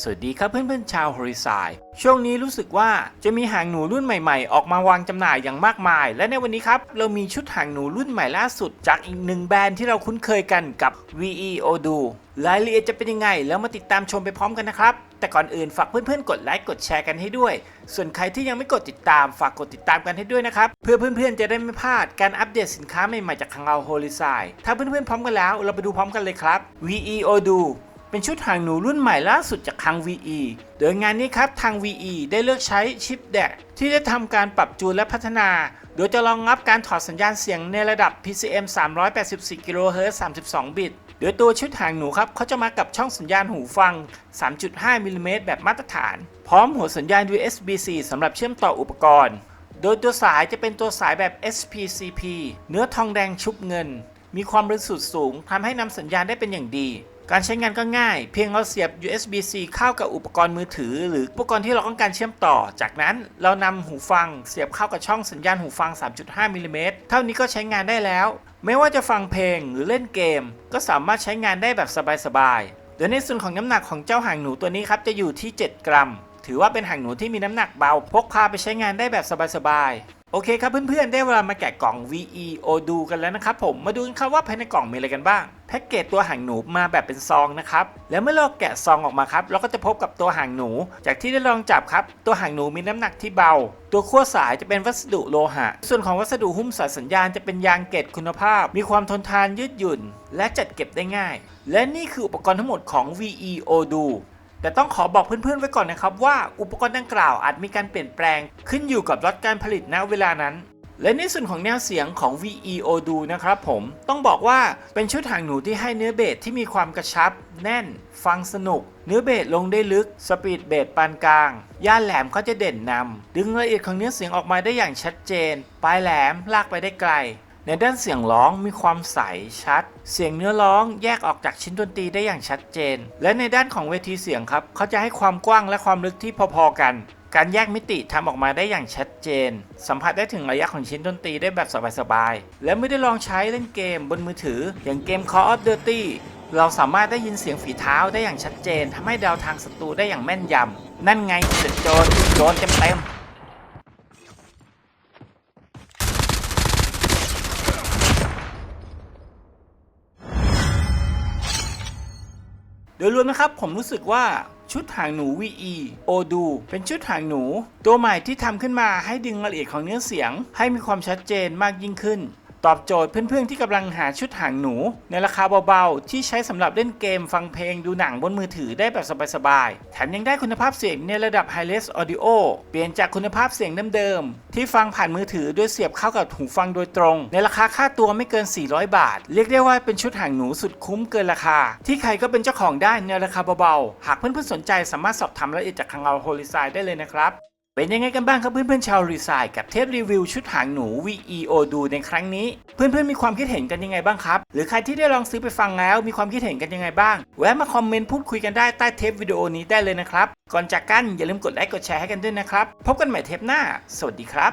สวัสดีครับเพื่อนๆชาวฮอริซายช่วงนี้รู้สึกว่าจะมีหางหนูรุ่นใหม่ๆ ออกมาวางจำหน่ายอย่างมากมาย และในวันนี้ครับ เรามีชุดหางหนูรุ่นใหม่ล่าสุด จากอีกหนึ่งแบรนด์ที่เราคุ้นเคยกันกับ VE Odu รายละเอียดจะเป็นยังไง แล้วมาติดตามชมไปพร้อมกันนะครับ แต่ก่อนอื่นฝากเพื่อนๆ กดไลค์กดแชร์กันให้ด้วย ส่วนใครที่ยังไม่กดติดตามฝากกดติดตามกันให้ด้วยนะครับ เพื่อเพื่อนๆ จะได้ไม่พลาดการอัปเดตสินค้าใหม่ๆ จากทางเราโฮลิซายถ้าเพื่อนๆพร้อมกันแล้ว เราไปดูพร้อมกันเลยครับ VE Odu เป็นชุดหางหนูรุ่นใหม่ล่าสุดจากทาง VE โดยงานนี้ครับทาง VE ได้เลือกใช้ชิปแดกที่ได้ทำการปรับจูนและพัฒนา โดยจะรองรับการถอดสัญญาณเสียงในระดับ PCM 384 kHz 32 บิตโดยตัวชุดหางหนูครับเขาจะมากับช่องสัญญาณหูฟัง 3.5มิลลิเมตรแบบมาตรฐาน พร้อมหัวสัญญาณ USB-C สำหรับเชื่อมต่ออุปกรณ์ โดยตัวสายจะเป็นตัวสายแบบ SPCP เนื้อทองแดงชุบเงิน มีความบริสุทธิ์สูงทำให้นำสัญญาณได้เป็นอย่างดี การใช้งานก็ง่าย เพียงเราเสียบ USB-C เข้ากับอุปกรณ์มือถือ หรืออุปกรณ์ที่เราต้องการเชื่อมต่อ จากนั้นเรานำหูฟัง เสียบเข้ากับช่องสัญญาณหูฟัง 3.5มิลลิเมตรเท่านี้ก็ใช้งานได้แล้ว ไม่ว่าจะฟังเพลงหรือเล่นเกม ก็สามารถใช้งานได้แบบสบายๆโดยในส่วนของน้ำหนักของเจ้าหางหนูตัวนี้ครับจะอยู่ที่ 7 กรัม ถือว่าเป็นหางหนูที่มีน้ำหนักเบา พกพาไปใช้งานได้แบบสบายๆโอเคครับเพื่อนๆ ได้เวลามาแกะกล่อง VE Odu กันแล้วนะครับผม มาดูกันครับว่าภายในกล่องมีอะไรกันบ้าง แพ็กเกจตัวหางหนูมาแบบเป็นซองนะครับ แล้วเมื่อเราแกะซองออกมาครับ เราก็จะพบกับตัวหางหนู จากที่ได้ลองจับครับ ตัวหางหนูมีน้ำหนักที่เบา ตัวขั้วสายจะเป็นวัสดุโลหะ ส่วนของวัสดุหุ้มสายสัญญาณจะเป็นยางเกตคุณภาพ มีความทนทานยืดหยุ่น และจัดเก็บได้ง่าย และนี่คืออุปกรณ์ทั้งหมดของ VE Odu แต่ต้องขอบอกเพื่อนๆไว้ก่อนนะครับว่าอุปกรณ์ดังกล่าวอาจมีการเปลี่ยนแปลง ขึ้นอยู่กับล็อตการผลิตณเวลานั้น และในส่วนของแนวเสียงของ VEO ดูนะครับผมต้องบอกว่าเป็นชุดหางหนูที่ให้เนื้อเบสที่มีความกระชับ แน่น ฟังสนุก เนื้อเบสลงได้ลึก สปีดเบสปานกลาง ย่านแหลมเขาจะเด่นนำดึงละเอียดของเนื้อเสียงออกมาได้อย่างชัดเจน ปลายแหลมลากไปได้ไกล ในด้านเสียงร้องมีความใสชัด เสียงเนื้อร้องแยกออกจากชิ้นดนตรีได้อย่างชัดเจน และในด้านของเวทีเสียงครับเขาจะให้ความกว้างและความลึกที่พอๆกัน การแยกมิติทำออกมาได้อย่างชัดเจน สัมผัสได้ถึงระยะของชิ้นดนตรีได้แบบสบายๆ และไม่ได้ลองใช้เล่นเกมบนมือถือ อย่างเกม Call of Duty เราสามารถได้ยินเสียงฝีเท้าได้อย่างชัดเจนทำให้เดาทางศัตรูได้อย่างแม่นยำ นั่นไงเสร็จโจรโดนเต็มๆโดยรวมนะครับผมรู้สึกว่า ชุดหางหนู VE Odu เป็นชุดหางหนู ตัวใหม่ที่ทำขึ้นมาให้ดึงรายละเอียดของเนื้อเสียง ให้มีความชัดเจนมากยิ่งขึ้น ตอบโจทย์เพื่อนๆที่กำลังหาชุดหางหนู ในราคาเบาๆ ที่ใช้สำหรับเล่นเกมฟังเพลงดูหนังบนมือถือได้แบบสบายๆ แถมยังได้คุณภาพเสียงในระดับ Hi-Res Audio เปลี่ยนจากคุณภาพเสียงเดิมๆ ที่ฟังผ่านมือถือโดยเสียบเข้ากับหูฟังโดยตรง ในราคาค่าตัวไม่เกิน 400 บาท เรียกได้ว่าเป็นชุดหางหนูสุดคุ้มเกินราคา ที่ใครก็เป็นเจ้าของได้ในราคาเบาๆ หากเพื่อนๆสนใจสามารถสอบถามรายละเอียดจากทางเราโฮลิซายได้เลยนะครับ เป็นยังไงกันบ้างครับเพื่อนๆชาวรีไซน์กับเทปรีวิวชุดหางหนู VEO ดูในครั้งนี้ เพื่อนๆมีความคิดเห็นกันยังไงบ้างครับ หรือใครที่ได้ลองซื้อไปฟังแล้ว มีความคิดเห็นกันยังไงบ้าง แวะมาคอมเมนต์พูดคุยกันได้ใต้เทปวิดีโอนี้ได้เลยนะครับ ก่อนจากกันอย่าลืมกดไลค์กดแชร์ให้กันด้วยนะครับ พบกันใหม่เทปหน้า สวัสดีครับ